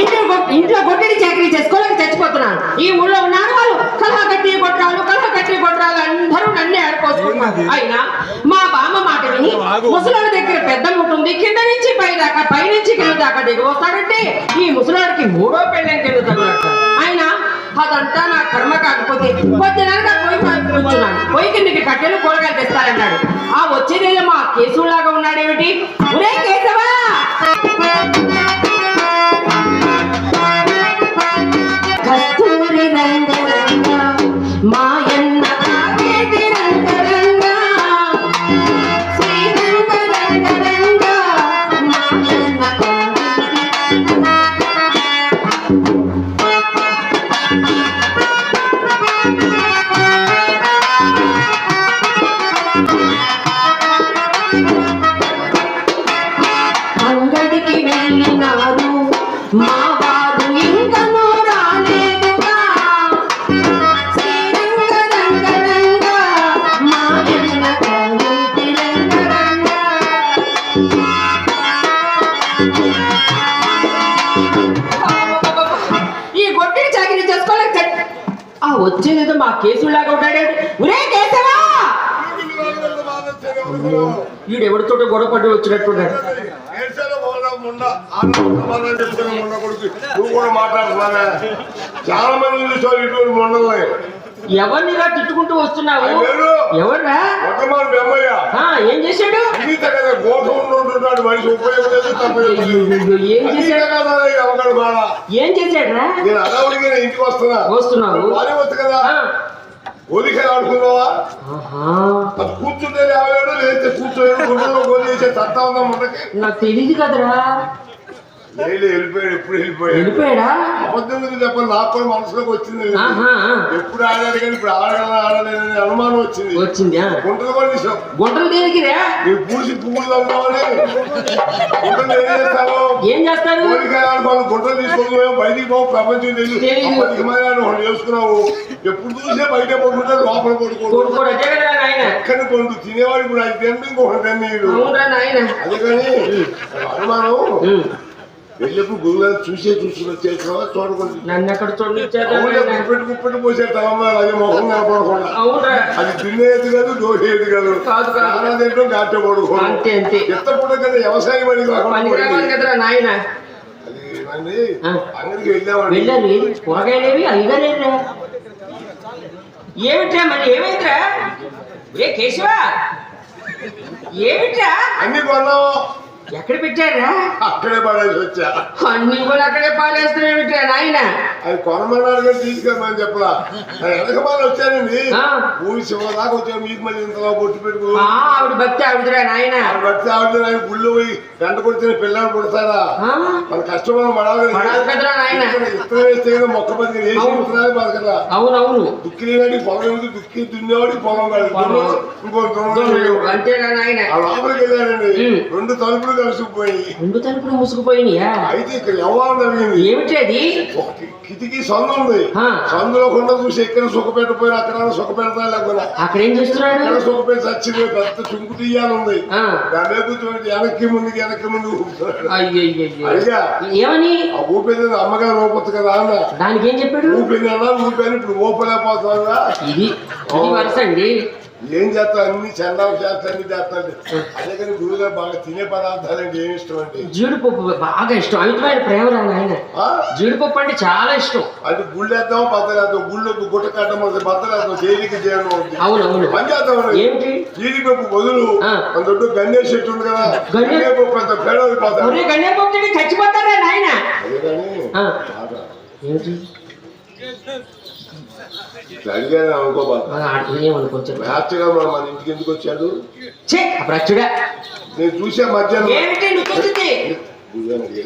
ఇంట్లో ఇంట్లో గొడ్డడి చాకరీ చేసుకోలేక చచ్చిపోతున్నాను. ఈ ఊళ్ళో ఉన్నాను వాళ్ళు కలహ కట్టి కొట్టాలు కలహ కట్టి కొట్టాలు అందరూ నన్నే ఆడుకోసుకుంటున్నారు అయినా మా బామ్మ మాట విని ముసలాడి దగ్గర పెద్ద ఉంటుంది కింద నుంచి పై దాకా పై నుంచి కింద దాకా దిగి వస్తాడంటే ఈ ముసలాడికి మూడో పెళ్ళం కింద తగినట్టు అయినా అదంతా నా కర్మ కాకపోతే పొద్దుననగా పోయి కూర్చున్నాను పోయి కిందకి కట్టెలు కూరగాయలు తెస్తారన్నాడు ఆ వచ్చేదేదో మా కేసులాగా ఉన్నాడేమిటి? ఒరే కేశవా! కేసులాగా ఉంటాడే ఒరే కేశవా వీడు ఎవరితో గొడవ పడి వచ్చినట్టున్నాడు కొడుకు. నువ్వు కూడా మాట్లాడుతున్నావా? చాలా మంది చూసావు ఇటువంటి మొండల్ని ఎవరినిరా తిట్టుకుంటూ వస్తున్నావు? ఎవర్రా? ఏం చేశాడు? ఏం చేశాడు? ఏం చేశాడురా? ఇంటికి వస్తున్నా. వస్తున్నావు? కదా. ఆడుకున్నావా. అది కూర్చుంటే లేవాడు లేస్తే కూర్చోలేదు గుండెలో గోలి చేసే తత్తా ఉందా ముండకి నాకు తెలియదు కదరా. వెళ్ళిపోయాడు ఎప్పుడు వెళ్ళిపోయాడు? వెళ్ళిపోయాడా? అబద్ధం గురించి నాకు కూడా మనసులోకి వచ్చింది. ఎప్పుడు ఆడాడు కానీ ఇప్పుడు ఆడగలనా ఆడలేదని అనుమానం వచ్చింది. వచ్చింది. గుంటలు కూడా తీసాం గుంటలు దేనికిరా మీరు పూసి పువ్వులు తగ్గుతామని గుంటలు ఏం చేస్తావు? ఏం చేస్తారు? గుంటలు తీసుకొని బయటికి పోవు ప్రపంచం తెలియదు. ఒకటి చేసుకున్నావు ఎప్పుడు చూసే బయట పడుకుంటే లోపల పడుకోడు. ఎక్కడ పండు తినేవాడు ఇప్పుడు. అది ఇంకొకటి నాయన. అదే కానీ అనుమానం. వెళ్ళినప్పుడు గురుగారు చూసే చూసుకుని చేసినావా చూడకుండా నన్ను అక్కడ చూడనిచ్చారా అవునే నాయన? గుప్పెట్టు గుప్పెట్టు పోసే తలమ్మ అది మొహం కనపడకుండా. అవునరా అది తినేది కాదు దోసేది కాదు. తింటాం అంతే అంతే. ఎత్తపూట కదా వ్యవసాయం పని కాకుండా పనికిరావాలి పోయింది. కదరా నాయన. అది ఏమండి? ఆ. అంగడికి వెళ్ళామండి వెళ్ళాలి. కూరగాయలేవి అయ్యగారేరా ఏమిట్రా ఏమైందిరా? ఏ కేశవా? ఏమిట్రా? అన్ని కొన్నావు? ఎక్కడ పెట్టారా? అక్కడే పడేసి వచ్చా. అన్ని కూడా అక్కడే పాలేస్తున్నావేమిట్రా నాయన? అది కొనమన్నారు కానీ తీసుకెళ్ళమని చెప్పలా. నేను వెనకమాల వచ్చానండి. ఊరి శివ దాకా వచ్చాను. మీకు మళ్ళీ ఇంతలా బొట్టు పెట్టుకో. ఆవిడ భక్తి ఆవిడరా నాయన? ఆవిడ బట్టి ఆవిడ ఆయన గుళ్ళు పోయి గంట కొడితే పిల్లలు పుడతారా ఆ, మన కష్టమైన కదా. మొక్క అవును. ఇత్తనాలు బతకదా అవునవును. దుక్కిలేవాడికి పొలం ఉంది దుక్కి దున్నేవాడికి పొలం కాదు. ఇంకో దొంగ అంతేగా నాయన? ఆ లోపలికి వెళ్ళాడండి. ఉమ్. రెండు తలుపులు కలిసిపోయి రెండు తలుపులు మూసుకుపోయినాయా? అయితే ఇక్కడ వ్యవహారం జరిగింది ఏమిట్రా అది? ఒక కి- కిటికీ సందు ఉంది. సందులో కొండ చూసి ఎక్కడ సుఖ పెట్టపోయినా అక్కడ సుఖ పెడతా లేకుండా అక్కడ ఏం చేస్తున్నాడు? ఎక్కడ సుఖ పెట్టి చచ్చిపోయి పెద్ద చుంకు తీయాలి ఉంది. దాని మీద కూర్చోబెట్టి వెనక్కి ముందుకి వెనక్కి ముందు. అడిగా ఏమని? ఊపేది అమ్మగారు ఊపొచ్చు కదా అన్న. దానికి ఏం చెప్పాడు ఊపింది అన్నా ఊపాను ఇప్పుడు ఊపలేకపోతుందా ఇది ఇది వరుస అండి ఏం చేస్తా అన్ని చందాలు చేస్తా అన్ని చేస్తాండి అదే కానీ గురువుగారు బాగా తినే పదార్థాలు అంటే ఏమి ఇష్టం అంటే? జీడిపప్పు బాగా ఇష్టం. అమితమైన ప్రేమ రా నాయన. ఆ? జీడిపప్పు అంటే చాలా ఇష్టం. అది గుళ్ళు వేద్దాం బద్దలేద్దాం గుళ్ళు గుట్ట కట్టడం బద్దలేద్దాం తేలిక చేయడం అవును అవును. పని చేద్దాం ఏమిటి? జీడిపప్పు బదులు. మన దొడ్డు గన్నేరు చెట్టు ఉంది కదా. గన్నేపప్పు అంత పేడ అయిపోతాం ఒరే గన్నేపప్పు చచ్చిపోతారా నాయన? అదే కానీ ఆ. అడిగాను మ్యాచ్గా మన ఇంటికి ఎందుకు వచ్చాడు? నేను చూసే మధ్యాహ్నం.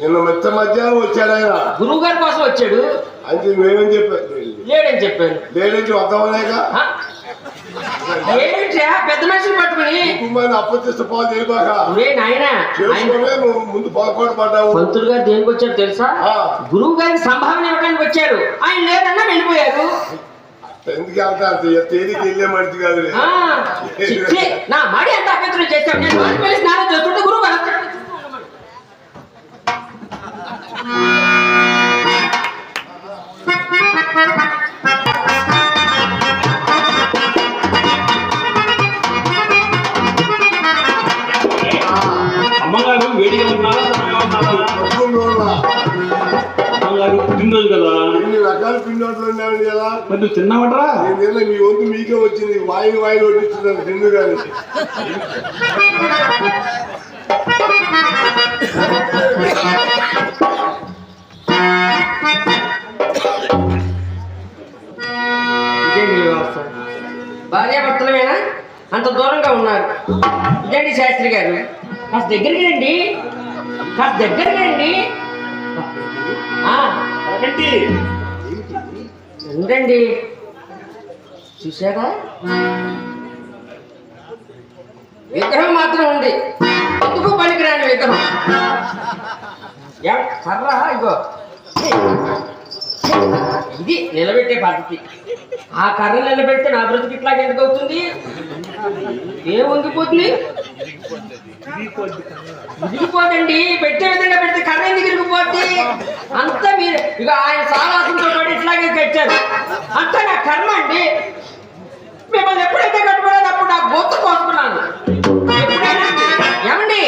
నిన్న మెత్త మధ్యాహ్నం వచ్చాడు ఆయన. గురువు గారి కోసం వచ్చాడు. అంటే మేమేం చెప్పాను? లేడని చెప్పాను. లేడేంటి వద్దామనేగా పెద్ద మనుషులు పట్టుకుని. కుటుంబాన్ని అప్పచేస్తే పాలు చేయబాక. నాయనా ముందు పొరపాటు పడ్డావు. పంతులు గారు దేనికి వచ్చారు తెలుసా? గురువు గారికి సంభావన ఇవ్వడానికి వచ్చారు. ఆయన లేదన్నా వెళ్ళిపోయారు. ఎందుకు వెళ్తారు? తేదీకి వెళ్ళే మనిషి కాదు నా మడి ఎంత అభ్యంతరం చేశాను నేను గురువు గారు పుట్టినరోజు కదా. ఎన్ని రకాల పిండి వంటలు ఉన్నాయని కదా మరి నువ్వు తిన్నావట్రా? నేను మీ వంతు మీకే వచ్చింది. వాయిని వాయిని వడ్డిస్తున్నారు ఈ వ్యవస్థ? భార్యాభర్తలమేనా? అంత దూరంగా ఉన్నారు. ఇదేంటి శాస్త్రి గారు? కాస్త దగ్గరికి రండి. కాస్త దగ్గరికి రండి. ఆ, ఏంటి? రండి చూసారా విగ్రహం మాత్రం ఉంది. ఎందుకు పనికిరాని విగ్రహం? సర్రా ఇగో. ఇది నిలబెట్టే పద్ధతి. ఆ కర్ర నిలబెడితే నా బ్రతికి ఇట్లాగే ఎందుకు అవుతుంది? ఏం వంగిపోతుంది విరిగిపోదండి పెట్టే విధంగా పెడితే కర్ర ఎందుకు విరిగిపోద్ది అంతా మీరు ఇక ఆయన సాలాసంతో పాటు ఇట్లాగే తెచ్చారు అంతా నా కర్మ అండి. మిమ్మల్ని ఎప్పుడైతే కట్టుబడాలి అప్పుడు నా గొంతు కోసుకున్నాను ఏమండి?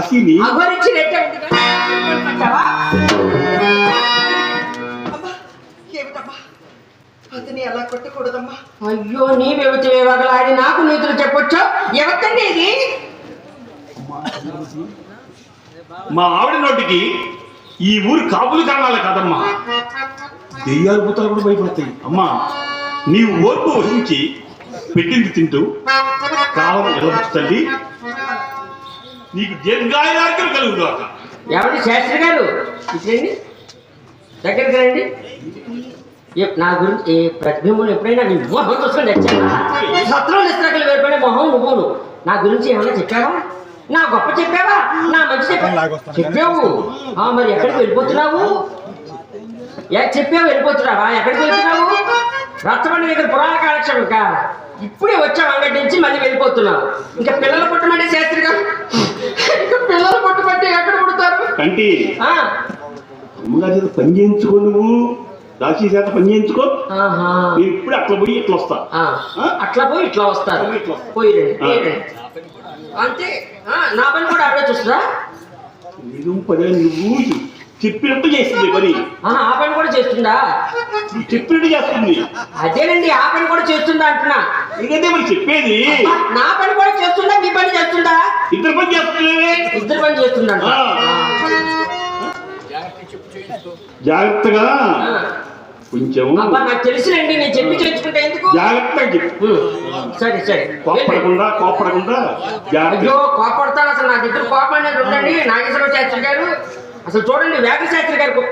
దాసిని అతని అలా కొట్టకూడదమ్మా? అయ్యో నీ వివతి వివగలాడి నాకు నీతులు చెప్పొచ్చు? ఎవరికండి ఇది? మా ఆవిడ నోటికి ఈ ఊరు కాపులు కానాలి కాదమ్మా. దెయ్యాలు పుత్రాలు కూడా భయపడతాయి. అమ్మా నీవు ఓర్పు వహించి పెట్టింది తింటూ కాలం నిలబచ్చు తల్లి. నీకు దీర్ఘాయురాగ్యం కలుగుగాక ఎవరి? శాస్త్రి గారు? ఇట్లండి దగ్గరికి రండి. ఏ- నా గురించి ఏ ప్రతిబింబం ఎప్పుడైనా నీ మొహం చూసుకొని వచ్చానా సత్రం నిస్త్రకలు వేరుకునే మొహం నువ్వును నా గురించి ఏమైనా చెప్పావా? నా గొప్ప చెప్పావా? నా మంచి చెప్పావా చెప్పావు. ఆ, మరి ఎక్కడికి వెళ్ళిపోతున్నావు? ఏ చెప్పావు వెళ్ళిపోతున్నావా? ఎక్కడికి వెళ్తున్నావు రచ్చబండి దగ్గర పురాణ కాలక్షేమం కా? ఇప్పుడే వచ్చావు అంగడి నుంచి మళ్ళీ వెళ్ళిపోతున్నావు ఇంకా పిల్లలు పుట్టమంటే శాస్త్రి గారు ఇంకా పిల్లలు పుట్టమంటే ఎక్కడ పుడతారు? కంటి. అమ్మగారి పని చేయించుకో నువ్వు దాసి చేత పని చేయించుకో. ఆహా. నేను ఇప్పుడు అట్లా పోయి ఇట్లా వస్తా. అట్లా పోయి ఇట్లా వస్తారు. పోయి. అంతే. నా పని కూడా అప్పుడే చూస్తుందా? నువ్వు పని నువ్వు చెప్పినట్టు చేస్తుంది పని. ఆహా, ఆ పని కూడా చేస్తుందా? నువ్వు చెప్పినట్టు చేస్తుంది. అదేనండి ఆ పని కూడా చేస్తుందా అంటున్నా? ఎందుకంటే మరి చెప్పేది. నా పని కూడా చేస్తుందా? మీ పని చేస్తుందా? ఇద్దరు పని చేస్తున్నావే. ఇద్దరు పని చేస్తుందంట. ఆ. జాగ్రత్తగా. కొంచెం నాకు తెలుసులేండి నేను చెప్పి చేయించుకుంటే ఎందుకు? జాగ్రత్తగా చెప్పు. సరే సరే. కోపడకుండా కోపడకుండా అయ్యో కోపడతాను అసలు. నా దగ్గర కోపం అనేది ఉండండి నాగేశ్వర శాస్త్రి గారు అసలు చూడండి వేద శాస్త్రి గారు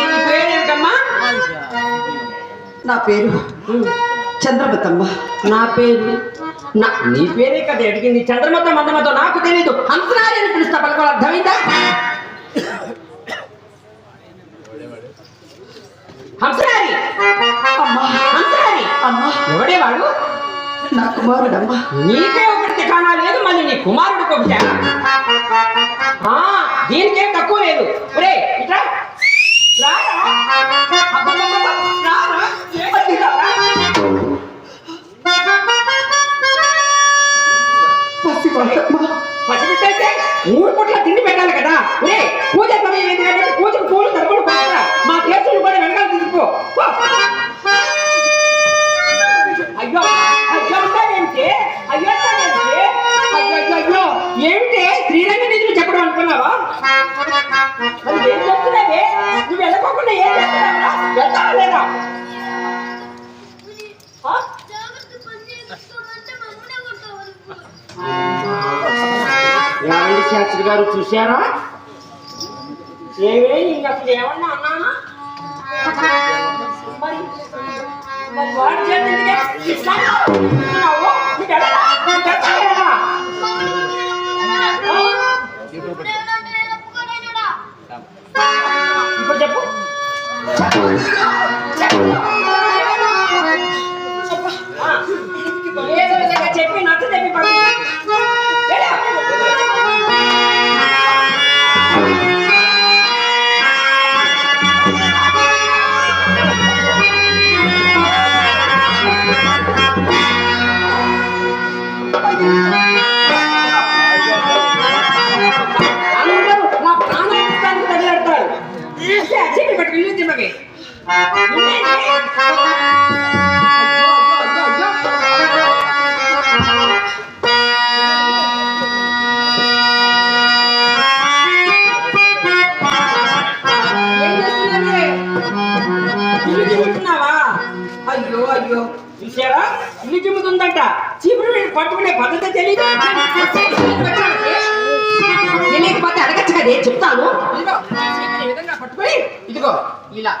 నీ పేరేమిటమ్మా నా పేరు చంద్రమతమ్మ. నా పేరు? నా నీ పేరే కదా అడిగింది. చంద్రమత మందమతో నాకు తెలీదు. హంసరాజు అని పిలుస్తా పలకలు అర్థమైందా? హంసరారి అమ్మా. హంసరారి అమ్మా. ఎవడే వాడు నా కుమారుడమ్మా. నీకే ఒకటి కానా లేదు మళ్ళీ నీ కుమారుడికి ఒకటా దీనికేం తక్కువ లేదు. ఒరే ఇట్లా మూడు పూట్ల తిండి పెట్టాలి కదా. ఒరే పూజ సమయం ఏంటి కాబట్టి పూజకు పూలు తరపుడు పోతారా మా కేసులు కూడా వెనకాల తీసుకో అయ్యో. నువ్వు వెళ్ళకోకుండా ఏం వెళ్తావా లేదా? మమ్మల్ని కొడతావు ఏమండి శాస్త్రి గారు చూశారా? ఏమే అసలు ఏమన్నా అన్నానా? మరి మరి వాడి అయ్యో అయ్యో. చూసారా ఇల్లు చిమ్ముతుందంట చీపురు పట్టుకునే పద్ధతి తెలియదు అడగచ్చు కదే చెప్తాను? ఇదిగో. ఇలా.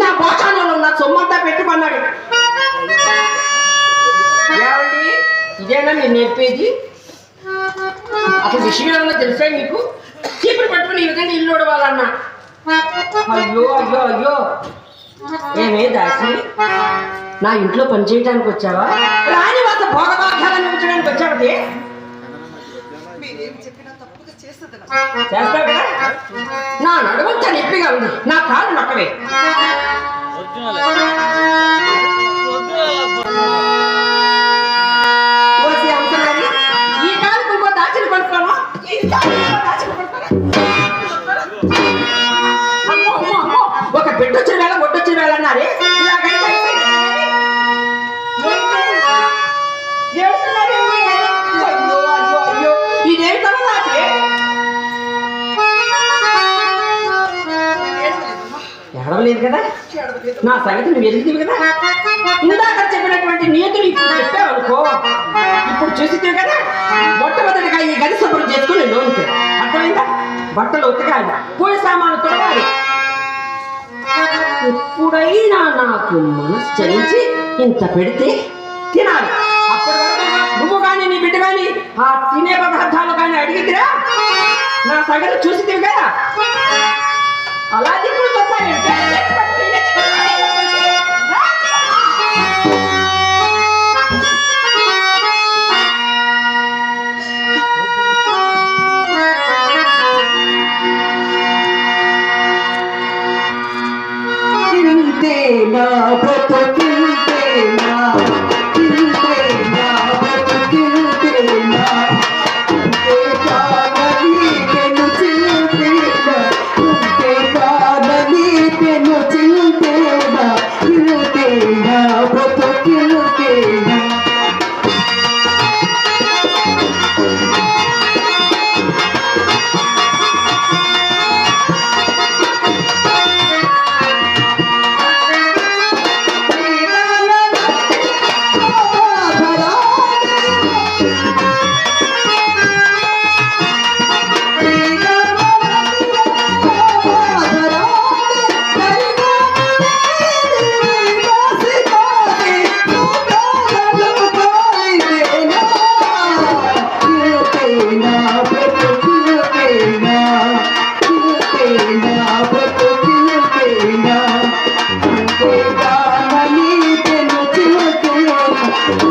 నా పోషాణంలో నా సొమ్మంతా పెట్టుకున్నాడు ఏమండి? ఇదేనా మీరు నేర్పేది? అసలు విషయం ఏమన్నా తెలుసా మీకు? చీపురు పట్టుకుని ఈ విధంగా ఇల్లు ఉడవాలన్నా అయ్యో అయ్యో అయ్యో. ఏమే దాసి? నా ఇంట్లో పని చేయడానికి వచ్చావా? రాని వాళ్ళ భోగభాగ్యాలను ఉంచడానికి వచ్చావది చేస్తావు? కదా నా నడుమంతా నొప్పిగా ఉంది. నా కాలు నొక్కవే. నా సంగతి నువ్వు ఎదిగితివి కదా ఇందాక చెప్పినటువంటి నీతులు ఇప్పుడు చెప్పావు అనుకో. ఇప్పుడు చూసితే కదా మొట్టమొదటిగా ఈ గది శుభ్రం చేసుకుని లోనికి అర్థమైందా? బట్టలు ఉతకాలి. పూజ సామాను తొడగాలి ఎప్పుడైనా నాకు మనసు చలించి ఇంత పెడితే తినాలి. అప్పటి వరకు నువ్వు కానీ నీ బిడ్డ కానీ ఆ తినే పదార్థాలు కానీ అడిగిద్దిరా నా సంగతి చూసితే కదా అలా దిక్కులు వస్తాయి నా బ్రతుకి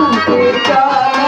तुमको क्या